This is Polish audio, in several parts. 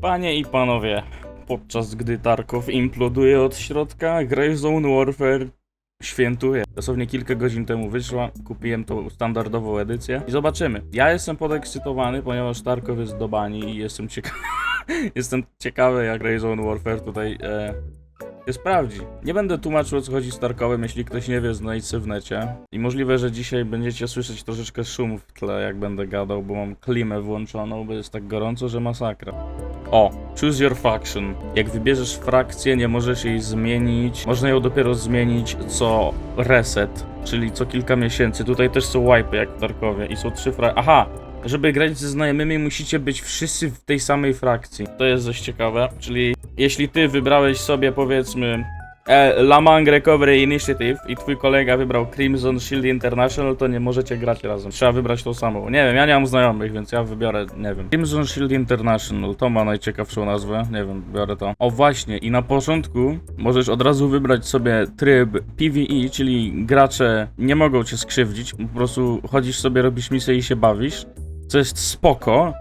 Panie i panowie, podczas gdy Tarkov imploduje od środka, Greyzone Warfare świętuje. Dosłownie kilka godzin temu wyszła, kupiłem tą standardową edycję i zobaczymy. Ja jestem podekscytowany, ponieważ Tarkov jest do bani i jestem ciekawy, jestem ciekawy jak Greyzone Warfare tutaj e, się sprawdzi. Nie będę tłumaczył o co chodzi z Tarkowem, jeśli ktoś nie wie, znajdź se w necie. I możliwe, że dzisiaj będziecie słyszeć troszeczkę szum w tle, jak będę gadał, bo mam klimę włączoną, bo jest tak gorąco, że masakra. O, choose your faction. Jak wybierzesz frakcję, nie możesz jej zmienić. Można ją dopiero zmienić co reset, czyli co kilka miesięcy. Tutaj też są wipe jak w Tarkowie i są trzy frakcje. Aha! Żeby grać ze znajomymi, musicie być wszyscy w tej samej frakcji. To jest dość ciekawe, czyli jeśli ty wybrałeś sobie powiedzmy e, Lamang Recovery Initiative i twój kolega wybrał Crimson Shield International, to nie możecie grać razem. Trzeba wybrać tą samą. Nie wiem, ja nie mam znajomych, więc ja wybiorę, nie wiem. Crimson Shield International, to ma najciekawszą nazwę, nie wiem, biorę to. O właśnie, i na początku możesz od razu wybrać sobie tryb PvE, czyli gracze nie mogą cię skrzywdzić, po prostu chodzisz sobie, robisz misję i się bawisz, co jest spoko,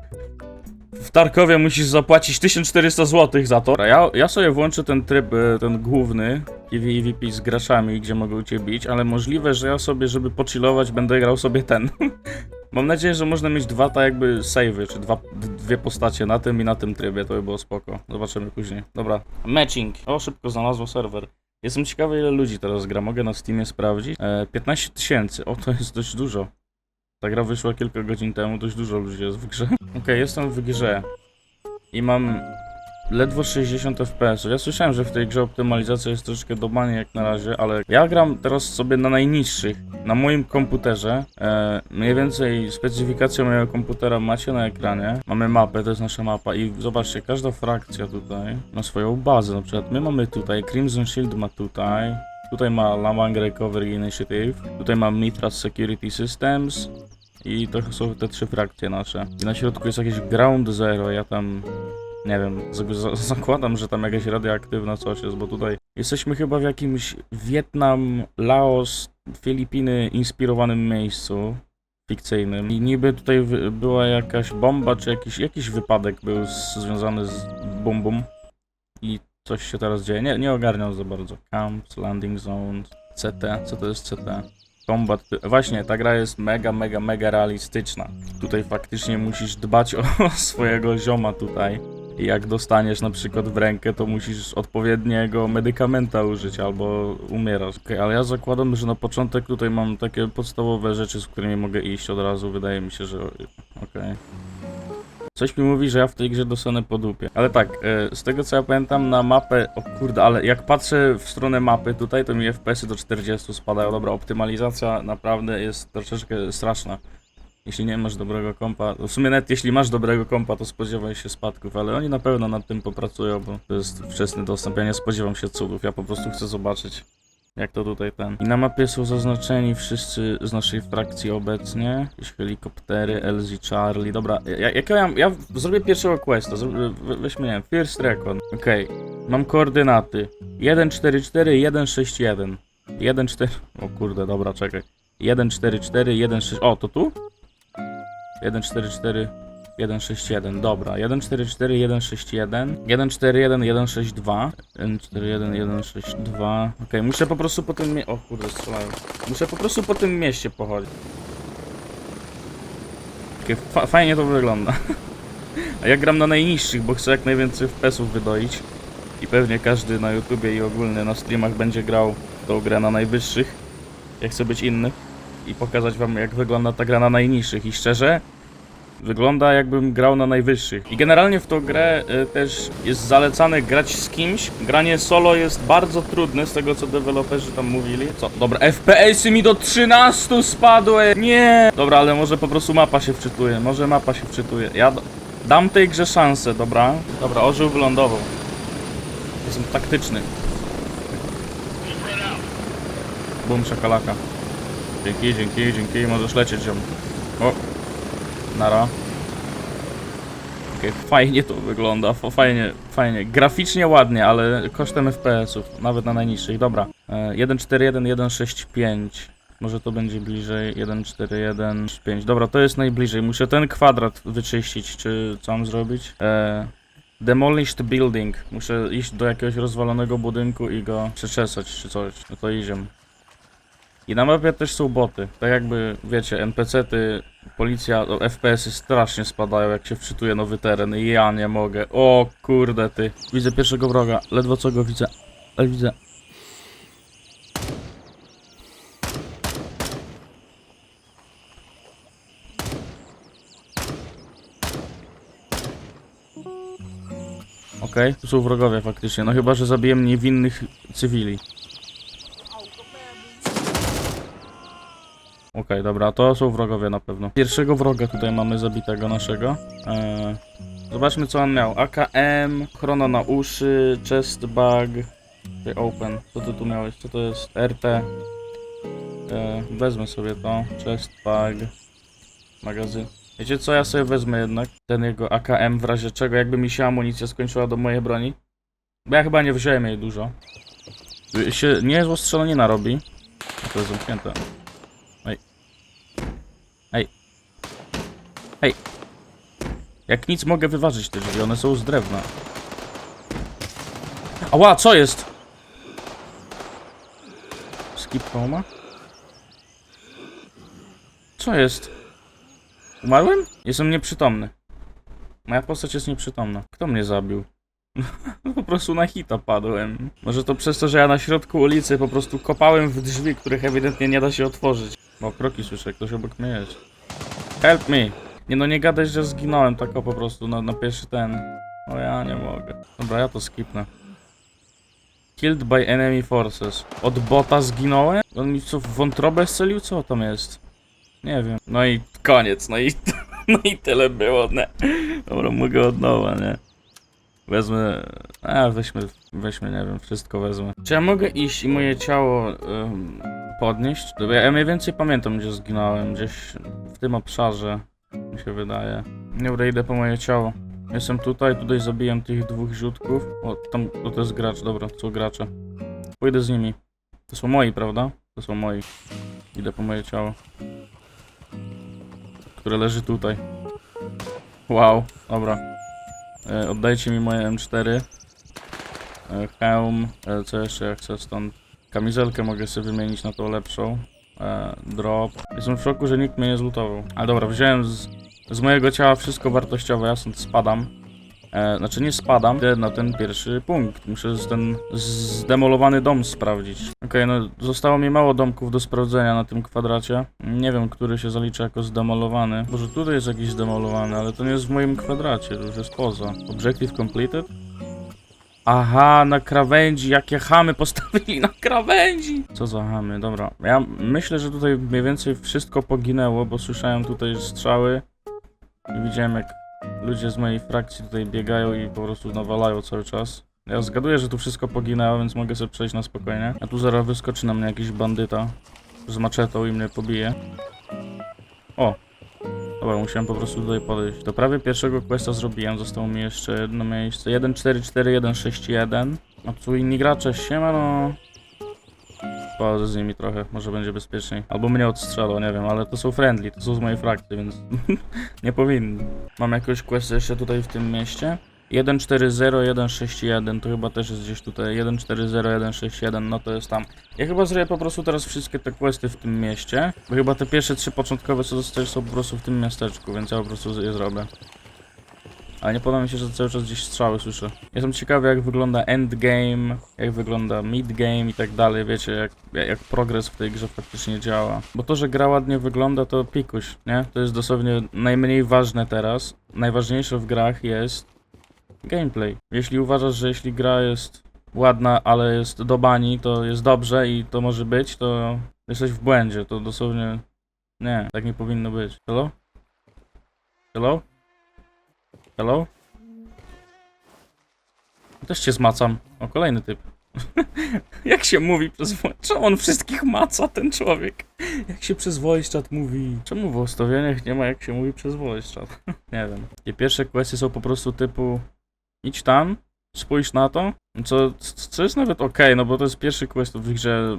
w Tarkowie musisz zapłacić 1400 zł za to. Ja, ja sobie włączę ten tryb, e, ten główny PvEVP z graczami, gdzie mogą cię bić, ale możliwe, że ja sobie, żeby pochillować, będę grał sobie ten. Mam nadzieję, że można mieć dwa tak jakby savey, czy dwa, dwie postacie na tym i na tym trybie, to by było spoko. Zobaczymy później. Dobra. Matching. O, szybko znalazło serwer. Jestem ciekawy, ile ludzi teraz gra. Mogę na Steamie sprawdzić. E, 15 tysięcy. O, to jest dość dużo. Ta gra wyszła kilka godzin temu, dość dużo ludzi jest w grze. Okej, jestem w grze. I mam ledwo 60 fps. Ja słyszałem, że w tej grze optymalizacja jest troszeczkę do bani jak na razie, ale ja gram teraz sobie na najniższych. Na moim komputerze. E, mniej więcej specyfikację mojego komputera macie na ekranie. Mamy mapę, to jest nasza mapa i zobaczcie, każda frakcja tutaj ma swoją bazę. Na przykład my mamy tutaj, Crimson Shield ma tutaj. Tutaj ma Lamang Recovery Initiative, tutaj ma Mitras Security Systems i to są te trzy frakcje nasze. I na środku jest jakieś Ground Zero, ja tam nie wiem, za- za- zakładam, że tam jakaś radioaktywna coś jest, bo tutaj jesteśmy chyba w jakimś Wietnam, Laos, Filipiny inspirowanym miejscu fikcyjnym. I niby tutaj była jakaś bomba, czy jakiś, jakiś wypadek był z, związany z bombą. I coś się teraz dzieje. Nie, nie ogarniam za bardzo. Camps, landing zones, CT. Co to jest CT? Combat. Właśnie, ta gra jest mega, mega, mega realistyczna. Tutaj faktycznie musisz dbać o swojego zioma tutaj. I jak dostaniesz na przykład w rękę, to musisz odpowiedniego medykamenta użyć albo umierasz. Okej, ale ja zakładam, że na początek tutaj mam takie podstawowe rzeczy, z którymi mogę iść od razu. Wydaje mi się, że okej. Coś mi mówi, że ja w tej grze dostanę po dupie. Ale tak, e, z tego co ja pamiętam na mapę, o kurde, ale jak patrzę w stronę mapy tutaj, to mi FPS-y do 40 spadają. Dobra, optymalizacja naprawdę jest troszeczkę straszna. Jeśli nie masz dobrego kompa, w sumie nawet jeśli masz dobrego kompa, to spodziewaj się spadków, ale oni na pewno nad tym popracują, bo to jest wczesny dostęp. Ja nie spodziewam się cudów, ja po prostu chcę zobaczyć. Jak to tutaj ten. I na mapie są zaznaczeni wszyscy z naszej frakcji obecnie. Jakieś helikoptery, LZ Charlie. Dobra, ja, jak ja, ja zrobię pierwszego questa. Weźmy, nie wiem, First Recon. Okej, mam koordynaty. 144, 161. 14. O kurde, dobra, czekaj. 144, 16. O, to tu? 144, 161, dobra. 144, 161, 141, 162, 141, 162. Okej, muszę po prostu po tym mie- O kurde, strzelają. Muszę po prostu po tym mieście pochodzić. Okej, fa fajnie to wygląda. A ja gram na najniższych, bo chcę jak najwięcej FPS-ów wydoić. I pewnie każdy na YouTubie i ogólnie na streamach będzie grał tą grę na najwyższych. Ja chcę być inny i pokazać wam jak wygląda ta gra na najniższych. I szczerze, wygląda jakbym grał na najwyższych. I generalnie w tą grę y, też jest zalecane grać z kimś. Granie solo jest bardzo trudne z tego co deweloperzy tam mówili. Co? Dobra, FPS-y mi do 13 spadły! Nie! Dobra, ale może po prostu mapa się wczytuje. Może mapa się wczytuje. Ja dam tej grze szansę, dobra? Dobra, orzeł wylądował. Jestem taktyczny. Bum, szakalaka. Dzięki, dzięki, dzięki. Możesz lecieć, ziom. O, Nara. Okej, fajnie to wygląda, fa- fajnie, fajnie. Graficznie ładnie, ale kosztem FPS-ów, nawet na najniższych. Dobra, e, 141, 165. Może to będzie bliżej 141, 5. Dobra, to jest najbliżej. Muszę ten kwadrat wyczyścić, czy co mam zrobić? E, Demolished building. Muszę iść do jakiegoś rozwalonego budynku i go przeczesać czy coś. No to idziemy. I na mapie też są boty. Tak jakby, wiecie, NPC-ty, policja, o, FPS-y strasznie spadają, jak się wczytuje nowy teren. I ja nie mogę. O kurde ty. Widzę pierwszego wroga. Ledwo co go widzę. Ale widzę. Okej, tu są wrogowie faktycznie. No chyba, że zabiję niewinnych cywili. Okej, dobra, to są wrogowie na pewno. Pierwszego wroga tutaj mamy zabitego naszego. Eee, zobaczmy co on miał. AKM, chrona na uszy, chest bag. Open. Co ty tu miałeś? Co to jest? RT. Eee, wezmę sobie to. Chest bag. Magazyn. Wiecie co? Ja sobie wezmę jednak ten jego AKM w razie czego, jakby mi się amunicja skończyła do mojej broni. Bo ja chyba nie wziąłem jej dużo. Się niezła strzelanina robi. A To jest zamknięte. Ej. Jak nic mogę wyważyć te drzwi, one są z drewna. Ała, co jest? Skip homa? Co jest? Umarłem? Jestem nieprzytomny. Moja postać jest nieprzytomna. Kto mnie zabił? po prostu na hita padłem. Może to przez to, że ja na środku ulicy po prostu kopałem w drzwi, których ewidentnie nie da się otworzyć. O, kroki słyszę, ktoś obok mnie jest. Help me! Nie no, nie gadaj, że zginąłem tak o po prostu na, na pierwszy ten. O ja nie mogę. Dobra, ja to skipnę. Killed by enemy forces. Od bota zginąłem? On mi co, w wątrobę strzelił? Co tam jest? Nie wiem. No i koniec, no i, no i tyle było, nie? Dobra, mogę od nowa, nie? Wezmę, a weźmy, weźmy, nie wiem, wszystko wezmę. Czy ja mogę iść i moje ciało ym, podnieść? Ja mniej więcej pamiętam, gdzie zginąłem, gdzieś w tym obszarze, mi się wydaje. Dobra, idę po moje ciało. Jestem tutaj, tutaj zabiłem tych dwóch rzutków. O, tam, to, to jest gracz, dobra, są gracze. Pójdę z nimi. To są moi, prawda? To są moi. Idę po moje ciało które leży tutaj. Wow, dobra. E, oddajcie mi moje M4. E, hełm, e, co jeszcze ja chcę stąd? Kamizelkę mogę sobie wymienić na tą lepszą. E, drop. Jestem w szoku, że nikt mnie nie zlutował. Ale dobra, wziąłem z, z mojego ciała wszystko wartościowe, ja stąd spadam. E, znaczy nie spadam, idę na ten pierwszy punkt. Muszę ten zdemolowany dom sprawdzić. Okej, no zostało mi mało domków do sprawdzenia na tym kwadracie. Nie wiem, który się zalicza jako zdemolowany. Może tutaj jest jakiś zdemolowany, ale to nie jest w moim kwadracie, to już jest poza. Objective completed? Aha, na krawędzi, jakie chamy postawili na krawędzi! Co za chamy, dobra. Ja myślę, że tutaj mniej więcej wszystko poginęło, bo słyszałem tutaj strzały i widziałem jak ludzie z mojej frakcji tutaj biegają i po prostu nawalają cały czas. Ja zgaduję, że tu wszystko poginęło, więc mogę sobie przejść na spokojnie. A tu zaraz wyskoczy na mnie jakiś bandyta z maczetą i mnie pobije. O! Dobra, musiałem po prostu tutaj podejść. To prawie pierwszego questa zrobiłem, zostało mi jeszcze jedno miejsce. 144161. A tu inni gracze, siema no. Pochodzę z nimi trochę, może będzie bezpieczniej. Albo mnie odstrzelą, nie wiem, ale to są friendly, to są z mojej frakcji, więc nie powinni. Mam jakiegoś questa jeszcze tutaj w tym mieście. 140161 to chyba też jest gdzieś tutaj. 140161, no to jest tam. Ja chyba zrobię po prostu teraz wszystkie te questy w tym mieście. Bo chyba te pierwsze trzy początkowe co dostajesz są po prostu w tym miasteczku, więc ja po prostu je zrobię. Ale nie podoba mi się, że cały czas gdzieś strzały słyszę. Jestem ciekawy jak wygląda endgame, jak wygląda midgame i tak dalej, wiecie, jak, jak progres w tej grze faktycznie działa. Bo to, że gra ładnie wygląda to pikuś, nie? To jest dosłownie najmniej ważne teraz. Najważniejsze w grach jest gameplay. Jeśli uważasz, że jeśli gra jest ładna, ale jest do bani, to jest dobrze i to może być, to jesteś w błędzie. To dosłownie... Nie, tak nie powinno być. Hello? Hello? Hello? Też cię zmacam. O, kolejny typ. Jak się mówi przez Czemu on wszystkich maca, ten człowiek? Jak się przez voice chat mówi? Czemu w ustawieniach nie ma jak się mówi przez voice chat? nie wiem. I pierwsze kwestie są po prostu typu idź tam, spójrz na to, co, co jest nawet ok, no bo to jest pierwszy quest w grze,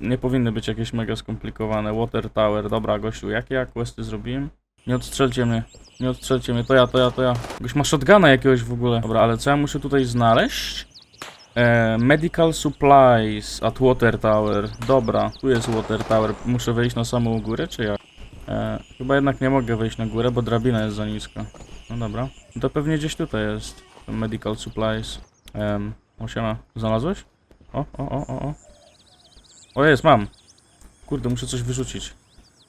nie powinny być jakieś mega skomplikowane. Water Tower, dobra gościu, jakie ja questy zrobiłem? Nie odstrzelcie mnie. Nie odstrzelcie mnie, to ja, to ja, to ja. Ktoś ma shotguna jakiegoś w ogóle. Dobra, ale co ja muszę tutaj znaleźć? E, medical supplies at Water Tower. Dobra, tu jest Water Tower. Muszę wejść na samą górę, czy jak? E, chyba jednak nie mogę wejść na górę, bo drabina jest za niska. No dobra. To pewnie gdzieś tutaj jest. Medical supplies. Um, o siema. Znalazłeś? O, o, o, o, o. O jest, mam. Kurde, muszę coś wyrzucić.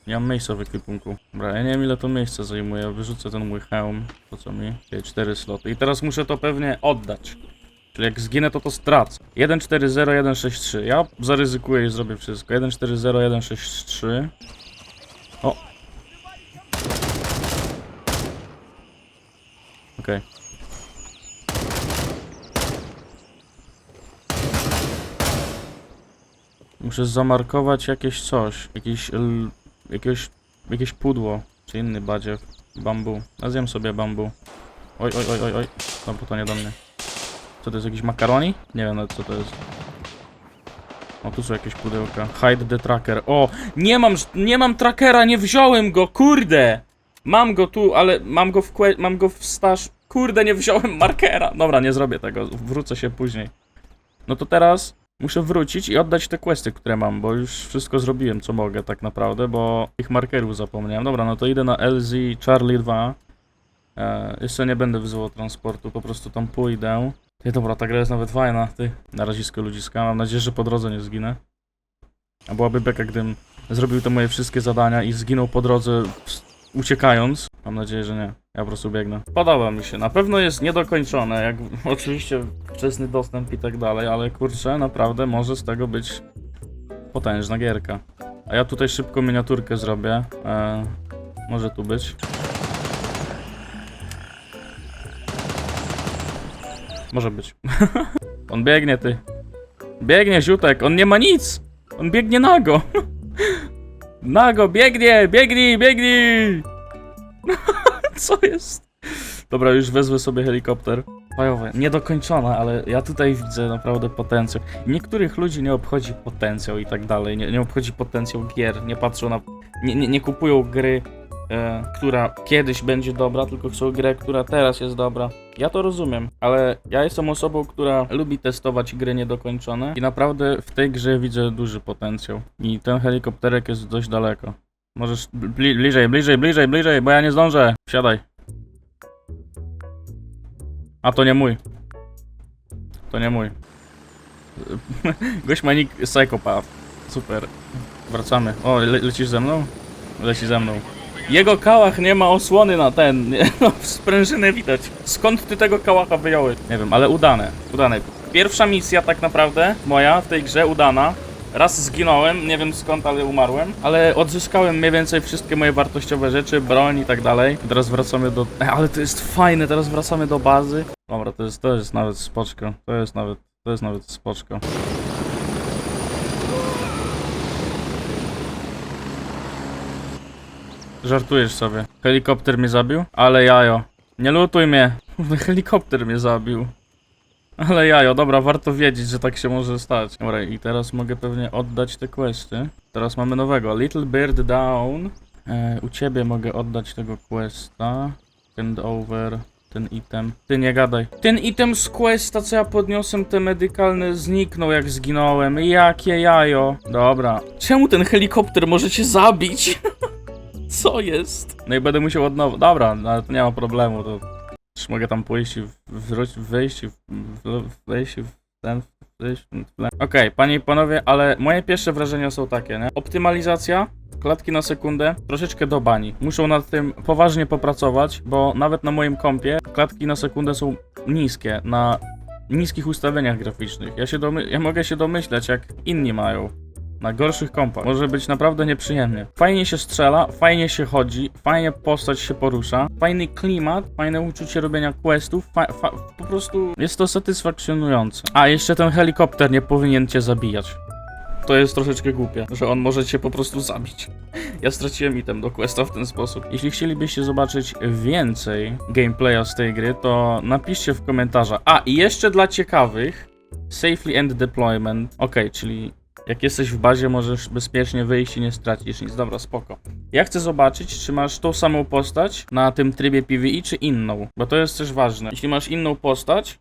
Nie mam miejsca w ekwipunku. Dobra, ja nie wiem ile to miejsce zajmuje. Wyrzucę ten mój hełm. Po co mi? Okej, cztery sloty. I teraz muszę to pewnie oddać. Czyli jak zginę, to to stracę. 140163. Ja zaryzykuję i zrobię wszystko. 140163. O! Okej. Muszę zamarkować jakieś coś. Jakiś... L, jakiegoś... Jakieś pudło. Czy inny badziew. Bambu. A zjem sobie bambu. Oj, oj, oj, oj, oj. Dobra, to nie do mnie. Co to jest, jakiś makaroni? Nie wiem nawet co to jest. O, tu są jakieś pudełka. Hide the tracker. O, nie mam, nie mam trackera, nie wziąłem go, kurde! Mam go tu, ale mam go w mam go w staż. Kurde, nie wziąłem markera. Dobra, nie zrobię tego, wrócę się później. No to teraz muszę wrócić i oddać te questy, które mam, bo już wszystko zrobiłem, co mogę tak naprawdę, bo ich markerów zapomniałem. Dobra, no to idę na LZ Charlie 2. E, jeszcze nie będę wzywał transportu, po prostu tam pójdę. Ty, dobra, ta gra jest nawet fajna, ty. Na razisko ludziska, mam nadzieję, że po drodze nie zginę. A byłaby beka, gdybym zrobił te moje wszystkie zadania i zginął po drodze uciekając. Mam nadzieję, że nie. Ja po prostu biegnę. Podoba mi się. Na pewno jest niedokończone, jak oczywiście wczesny dostęp i tak dalej, ale kurczę, naprawdę może z tego być potężna gierka. A ja tutaj szybko miniaturkę zrobię. E, może tu być. Może być. on biegnie, ty. Biegnie, ziutek, on nie ma nic! On biegnie nago! nago, biegnie, biegnij, biegnij! Co jest? Dobra, już wezwę sobie helikopter. Fajowe, niedokończona, ale ja tutaj widzę naprawdę potencjał. Niektórych ludzi nie obchodzi potencjał i tak dalej. Nie, nie obchodzi potencjał gier, nie patrzą na. Nie, nie, nie kupują gry, e, która kiedyś będzie dobra, tylko chcą grę, która teraz jest dobra. Ja to rozumiem, ale ja jestem osobą, która lubi testować gry niedokończone i naprawdę w tej grze widzę duży potencjał. I ten helikopterek jest dość daleko. Możesz bli bliżej, bliżej, bliżej, bliżej, bo ja nie zdążę. Wsiadaj. A to nie mój. To nie mój. Gość ma Psychopath. Super. Wracamy. O, le lecisz ze mną? Leci ze mną. Jego kałach nie ma osłony na ten. Nie, no, sprężynę widać. Skąd ty tego kałacha wyjąłeś? Nie wiem, ale udane. Udane. Pierwsza misja tak naprawdę, moja w tej grze, udana. Raz zginąłem, nie wiem skąd, ale umarłem. Ale odzyskałem mniej więcej wszystkie moje wartościowe rzeczy, broń i tak dalej. Teraz wracamy do... E, ale to jest fajne, teraz wracamy do bazy. Dobra, to jest, to jest nawet spoczko. To jest nawet, to jest nawet spoczko. Żartujesz sobie. Helikopter mnie zabił? Ale jajo. Nie lutuj mnie. Helikopter mnie zabił. Ale jajo, dobra, warto wiedzieć, że tak się może stać. Dobra, i teraz mogę pewnie oddać te questy. Teraz mamy nowego. Little Bird Down. E, u ciebie mogę oddać tego questa. Hand over. Ten item. Ty nie gadaj. Ten item z questa, co ja podniosłem, te medykalne, zniknął jak zginąłem. Jakie jajo. Dobra. Czemu ten helikopter może cię zabić? Co jest? No i będę musiał od nowa. Dobra, no, nie ma problemu. To już mogę tam pójść i wrócić, wyjść i wejść i ten. wyjść. Okej, panie i panowie, ale moje pierwsze wrażenia są takie, nie? Optymalizacja, klatki na sekundę, troszeczkę do bani. Muszą nad tym poważnie popracować, bo nawet na moim kompie klatki na sekundę są niskie, na niskich ustawieniach graficznych. Ja, się domy- ja mogę się domyślać, jak inni mają na gorszych kompach. Może być naprawdę nieprzyjemnie. Fajnie się strzela, fajnie się chodzi, fajnie postać się porusza, fajny klimat, fajne uczucie robienia questów, po prostu jest to satysfakcjonujące. A, jeszcze ten helikopter nie powinien cię zabijać. To jest troszeczkę głupie, że on może cię po prostu zabić. Ja straciłem item do questa w ten sposób. Jeśli chcielibyście zobaczyć więcej gameplaya z tej gry, to napiszcie w komentarzach. A, i jeszcze dla ciekawych, Safely End Deployment. Ok, czyli Jak jesteś w bazie, możesz bezpiecznie wyjść i nie stracisz nic. Dobra, spoko. Ja chcę zobaczyć, czy masz tą samą postać na tym trybie PvE, czy inną. Bo to jest też ważne. Jeśli masz inną postać,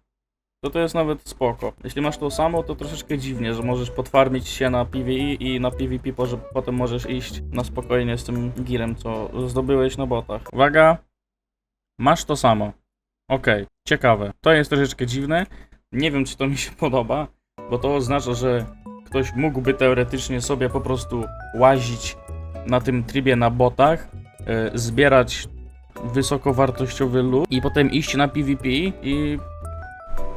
to to jest nawet spoko. Jeśli masz tą samą, to troszeczkę dziwnie, że możesz potwarmić się na PvE i na PvP po- że potem możesz iść na spokojnie z tym girem, co zdobyłeś na botach. Uwaga, masz to samo. Okej, ciekawe. To jest troszeczkę dziwne. Nie wiem, czy to mi się podoba, bo to oznacza, że ktoś mógłby teoretycznie sobie po prostu łazić na tym trybie na botach, e, zbierać wysokowartościowy loot i potem iść na PvP i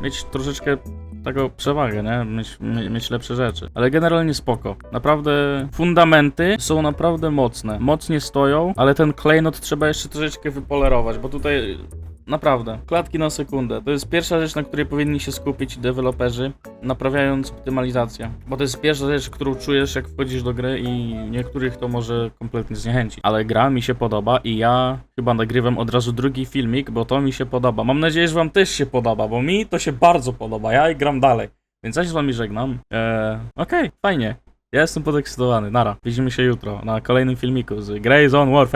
mieć troszeczkę taką przewagę, nie? Mieć, mie- mieć lepsze rzeczy. Ale generalnie spoko. Naprawdę fundamenty są naprawdę mocne. Mocnie stoją, ale ten klejnot trzeba jeszcze troszeczkę wypolerować, bo tutaj naprawdę klatki na sekundę. To jest pierwsza rzecz, na której powinni się skupić deweloperzy, naprawiając optymalizację. Bo to jest pierwsza rzecz, którą czujesz, jak wchodzisz do gry i niektórych to może kompletnie zniechęcić. Ale gra mi się podoba i ja chyba nagrywam od razu drugi filmik, bo to mi się podoba. Mam nadzieję, że wam też się podoba, bo mi to się bardzo podoba. Ja i gram dalej. Więc ja się z wami żegnam. Eee, Okej, fajnie. Ja jestem podekscytowany. Nara. Widzimy się jutro na kolejnym filmiku z Grey Zone Warfare.